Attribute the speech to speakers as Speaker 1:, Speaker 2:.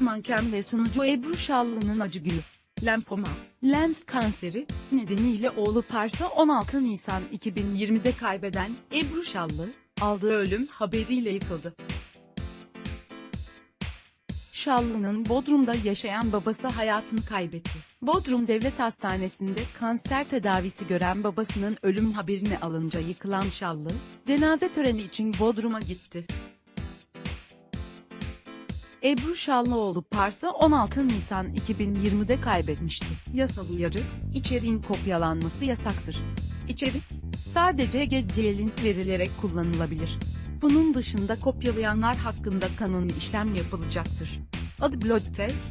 Speaker 1: manken ve sunucu Ebru Şallı'nın acı günü. Lenfoma, lenf kanseri nedeniyle oğlu Pars'ı 16 Nisan 2020'de kaybeden Ebru Şallı, aldığı ölüm haberiyle yıkıldı. Şallı'nın Bodrum'da yaşayan babası hayatını kaybetti. Bodrum Devlet Hastanesi'nde kanser tedavisi gören babasının ölüm haberini alınca yıkılan Şallı, cenaze töreni için Bodrum'a gitti. Ebru Şallıoğlu Pars'ı 16 Nisan 2020'de kaybetmişti. Yasal uyarı, içeriğin kopyalanması yasaktır. İçerik, sadece geceye link verilerek kullanılabilir. Bunun dışında kopyalayanlar hakkında kanuni işlem yapılacaktır. Adı Blood Test,